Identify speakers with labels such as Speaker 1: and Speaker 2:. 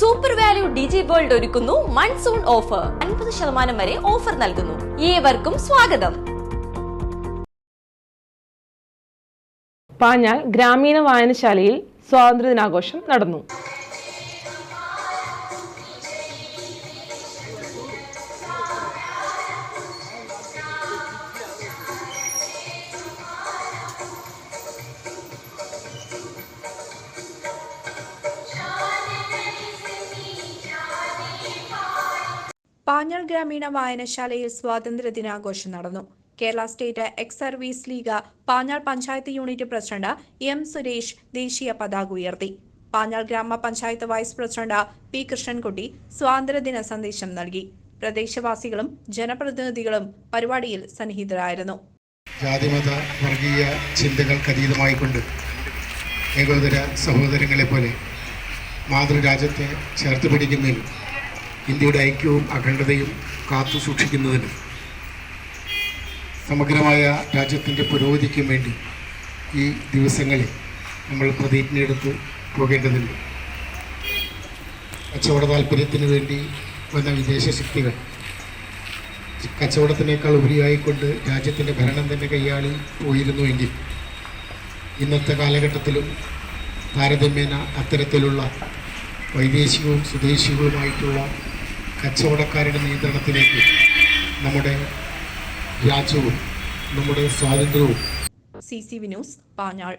Speaker 1: Super value ഡിജി world ഒരുക്കുന്നു monsoon offer അൻപത് ശതമാനം വരെ ഓഫർ നൽകുന്നു. ഏവർക്കും സ്വാഗതം.
Speaker 2: പാഞ്ഞാൽ ഗ്രാമീണ വായനശാലയിൽ സ്വാതന്ത്ര്യ ദിനാഘോഷം നടന്നു.
Speaker 3: പാഞ്ഞാൾ ഗ്രാമീണ വായനശാലയിൽ സ്വാതന്ത്ര്യ ദിനാഘോഷം നടന്നു. Kerala state ex service league Panjal panchayat unit president M Suresh ദേശീയ പതാക ഉയർത്തി. പാഞ്ഞാൾ ഗ്രാമപഞ്ചായത്ത് വൈസ് പ്രസിഡന്റ് പി കൃഷ്ണൻകുട്ടി സ്വാതന്ത്ര്യദിന സന്ദേശം നൽകി. പ്രദേശവാസികളും ജനപ്രതിനിധികളും പരിപാടിയിൽ സന്നിഹിതരായിരുന്നു.
Speaker 4: ജാതിമത വർഗീയ ചിന്തകൾക്കതീതമായിക്കൊണ്ട് ഏകോദര സഹോദരങ്ങളെ പോലെ മാതൃരാജ്യത്തെ ചേർത്ത് പിടിക്കുന്നതിനും ഇന്ത്യയുടെ ഐക്യവും അഖണ്ഡതയും കാത്തു സൂക്ഷിക്കുന്നതിനും സമഗ്രമായ രാജ്യത്തിന്റെ പുരോഗതിക്കും വേണ്ടി ഈ ദിവസങ്ങളിൽ നമ്മൾ പ്രതിജ്ഞയെടുത്ത് പോകേണ്ടതുണ്ട്. കച്ചവട താല്പര്യത്തിന് വേണ്ടി വന്ന വിദേശ ശക്തികൾ കച്ചവടത്തിനേക്കാൾ ഉപരിയായിക്കൊണ്ട് രാജ്യത്തിന്റെ ഭരണം തന്നെ കൈയാളി പോയിരുന്നുവെങ്കിൽ ഇന്നത്തെ കാലഘട്ടത്തിലും താരതമ്യേന അത്തരത്തിലുള്ള വൈദേശികവും സ്വദേശികവുമായിട്ടുള്ള കച്ചവടക്കാരുടെ നിയന്ത്രണത്തിലേക്ക് നമ്മുടെ രാജ്യവും നമ്മുടെ സ്വാതന്ത്ര്യവും.
Speaker 3: C C Vinos Panjal.